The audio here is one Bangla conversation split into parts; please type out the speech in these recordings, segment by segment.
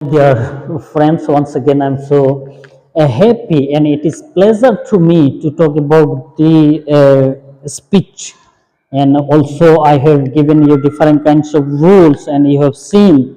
Dear friends, once again I'm so uh, happy and it is pleasure to me to talk about the uh, speech and also I have given you different kinds of rules and you have seen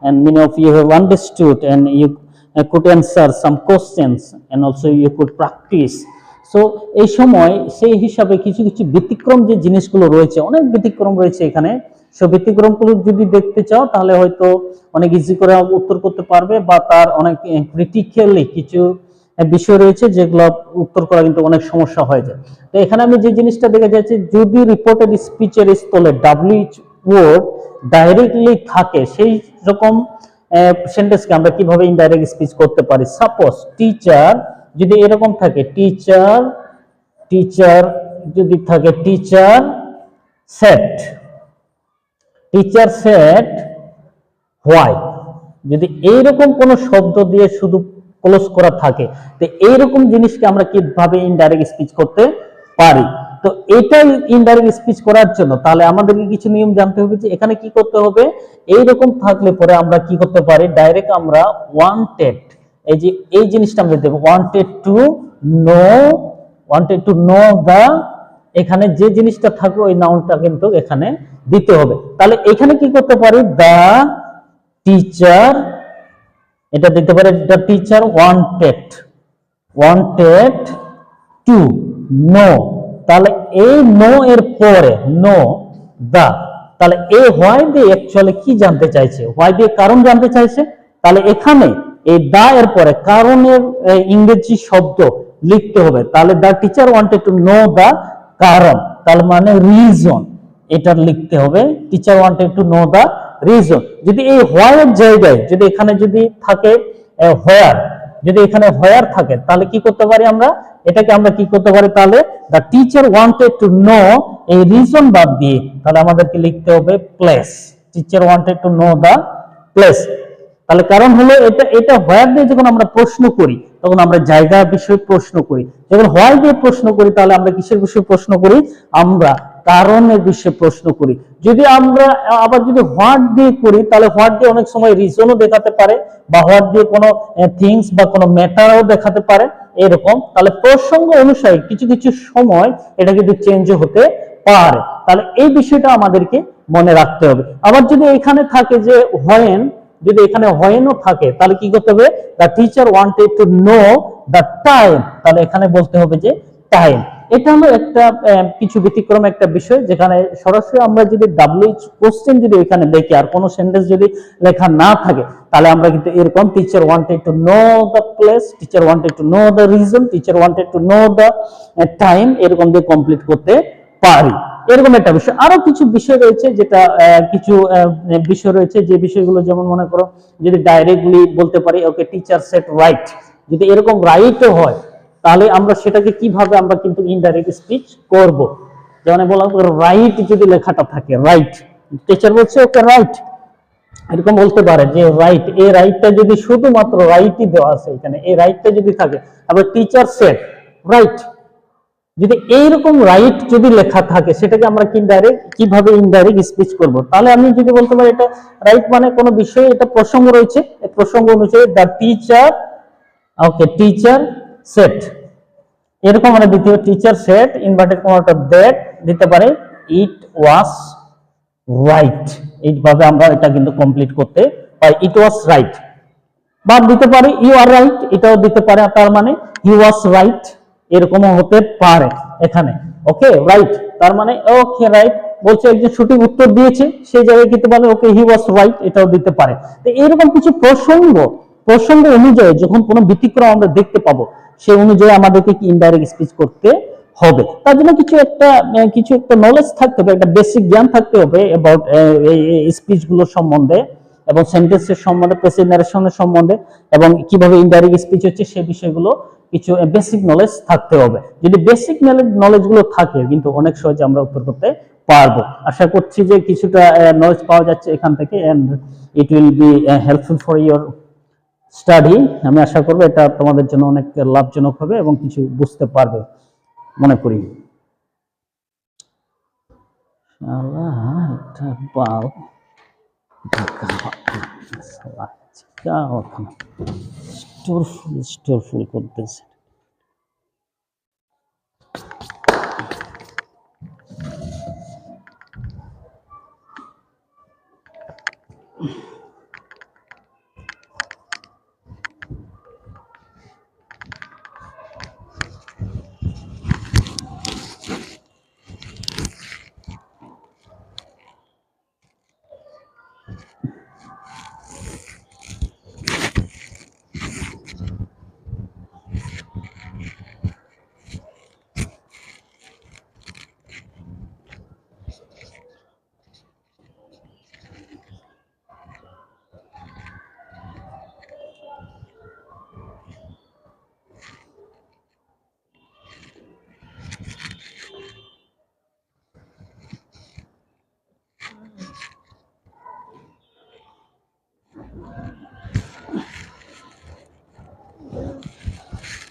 and many of you have understood and you uh, could answer some questions and also you could practice so এই সময় সেই হিসাবে কিছু কিছু ব্যতিক্রম যে জিনিসগুলো রয়েছে অনেক ব্যতিক্রম রয়েছে এখানে সো ব্যতিক্রমগুলো যদি দেখতে চাও, তাহলে হয়তো অনেক ইজি করে উত্তর করতে পারবে বা তার অনেক ক্রিটিক্যালি কিছু বিষয় রয়েছে যেগুলো উত্তর করা কিন্তু অনেক সমস্যা হয়ে যায়। তো এখানে আমি যে জিনিসটা দেখে যাচ্ছি, যদি রিপোর্টেড স্পিচের স্থলে ডাব্লিউএইচ ওয়ার্ড ডাইরেক্টলি থাকে, সেই রকম সেন্টেন্সকে আমরা কীভাবে ইনডাইরেক্ট স্পিচ করতে পারি? সাপোজ টিচার যদি এরকম থাকে টিচার টিচার যদি থাকে teacher set teacher set why যদি এইরকম কোন শব্দ দিয়ে শুধু ক্লোজ করা থাকে, তো এইরকম জিনিসকে আমরা কীভাবে ইনডাইরেক্ট স্পিচ করতে পারি? তো এটাই ইনডাইরেক্ট স্পিচ করার জন্য, তাহলে আমাদেরকে কিছু নিয়ম জানতে হবে যে এখানে কি করতে হবে? এইরকম থাকলে পরে আমরা কি করতে পারি? ডাইরেক্ট আমরা ওয়ান্টেড এই যে এই জিনিসটা আমরা দেবো wanted to know wanted to know the এখানে যে জিনিসটা থাকবে ওই নাউনটা কিন্তু এখানে দিতে হবে। তাহলে এখানে কি করতে পারি? দা টিচার এটা দিতে পারে the teacher wanted wanted to know তাহলে এই নো এর পরে নো দা তাহলে এই হোয়াই দিয়ে অ্যাকচুয়ালি কি জানতে চাইছে? হোয়াই দিয়ে কারণ জানতে চাইছে? তাহলে এখানে এই দা এর পরে কারণের ইংরেজি শব্দ লিখতে হবে। তাহলে the teacher wanted to know the কারণ। তাহলে মানে রিজন এটা লিখতে হবে। Teacher wanted to know the reason যদি এই হোয়ার জায়গায় যদি এখানে যদি থাকে হোয়ার যদি এখানে হোয়ার থাকে, তাহলে কি করতে পারি আমরা? এটাকে আমরা কি করতে পারি তাহলে? The teacher wanted to know এই রিজন বাদ দিয়ে তাহলে আমাদেরকে লিখতে হবে place teacher wanted to know the place তাহলে কারণ হলো এটা এটা হোয়ার দিয়ে যখন আমরা প্রশ্ন করি, তখন আমরা জায়গা বিষয়ে প্রশ্ন করি। যখন হোয়াই দিয়ে প্রশ্ন করি, তাহলে আমরা কিসের বিষয়ে প্রশ্ন করি? আমরা কারণের বিষয়ে প্রশ্ন করি। যদি আমরা, আবার যদি হোয়াট দিয়ে করি, তাহলে হোয়াট দিয়ে অনেক সময় রিজনও দেখাতে পারে, বা হোয়াট দিয়ে কোনো থিংস বা কোনো ম্যাটারও দেখাতে পারে, এরকম। তাহলে প্রসঙ্গ অনুসারে কিছু কিছু সময় এটা কিন্তু চেঞ্জ হতে পারে। তাহলে এই বিষয়টা আমাদেরকে মনে রাখতে হবে। আবার যদি এখানে থাকে যে হোয়েন যদি এখানে হোয়েনও থাকে, তাহলে কি করতে হবে? The teacher wanted to know the time তাহলে এখানে বলতে হবে যে টাইম এটা হলো একটা কিছু ব্যতিক্রম একটা বিষয় যেখানে সরাসরি আমরা যদি ডাব্লিউএইচ কোশ্চেন যদি এখানে দেখি আর কোনো সেন্টেন্স যদি লেখা না থাকে, তাহলে আমরা কিন্তু এরকম teacher wanted to know the place teacher wanted to know the reason teacher wanted to know the time এরকম দিয়ে কমপ্লিট করতে পারি। এরকম একটা বিষয়। আরও কিছু বিষয় রয়েছে যেটা কিছু বিষয় রয়েছে যে বিষয়গুলো যেমন মনে করো যদি ডাইরেক্টলি বলতে পারি ওকে টিচার সেট রাইট যদি এরকম রাইটও হয় তাহলে আমরা সেটাকে কীভাবে আমরা কিন্তু ইনডাইরেক্ট স্পিচ করব? যেমন বললাম রাইট যদি লেখাটা থাকে রাইট টিচার বলছে ওকে রাইট এরকম বলতে পারে যে রাইট এই রাইটটা যদি শুধুমাত্র রাইটই দেওয়া আছে এখানে, এই রাইটটা যদি থাকে আবার টিচার সেট রাইট যদি এইরকম রাইট যদি লেখা থাকে, সেটাকে আমরা কি ডাইরেক্ট কীভাবে ইনডাইরেক্ট স্পিচ করব? তাহলে আমি যদি বলতে পারি, এটা রাইট মানে কোনো বিষয়ে এটা প্রসঙ্গ রয়েছে। প্রসঙ্গ অনুযায়ী the teacher okay teacher set এরকম আমরা দ্বিতীয় টিচার সেট ইনভার্টেড কমাটা দ্যাট দিতে পারে। ইট ওয়াজ রাইট এইভাবে আমরা এটা কিন্তু কমপ্লিট করতে পারি। ইট ওয়াজ রাইট বা দিতে পারে ইউ আর রাইট এটাও দিতে পারে, তার মানে হি ওয়াজ রাইট এরকমও হতে পারে এখানে। ওকে রাইট তার মানে ওকে রাইট বলছে একজন সঠিক উত্তর দিয়েছে, সেই জায়গায় কিন্তু বলে ওকে হি ওয়াজ রাইট এটাও দিতে পারে। তো এরকম কিছু প্রসঙ্গ প্রসঙ্গ অনুযায়ী যখন কোনো ব্যতিক্রম আমরা দেখতে পাবো সেই অনুযায়ী আমাদেরকে কি ইনডাইরেক্ট স্পিচ করতে হবে। তার জন্য কিছু একটা কিছু একটা নলেজ থাকতে হবে, একটা বেসিক জ্ঞান থাকতে হবে অ্যাবাউট এই স্পিচগুলোর সম্বন্ধে এবং সেন্টেন্সের সম্বন্ধে প্রেসিভ ন্যারেশনের সম্বন্ধে এবং কীভাবে ইনডাইরেক্ট স্পিচ হচ্ছে সেই বিষয়গুলো কিছু বেসিক নলেজ থাকতে হবে। যদি বেসিক নলেজগুলো থাকে, কিন্তু অনেক সহজে আমরা উত্তর করতে পারব। আশা করছি যে কিছুটা নলেজ পাওয়া যাচ্ছে এখান থেকে and it will be helpful for your study আমি আশা করব এটা তোমাদের জন্য অনেক লাভজনক হবে এবং কিছু বুঝতে পারবে, মনে করি। স্টোরফুল করতেছে।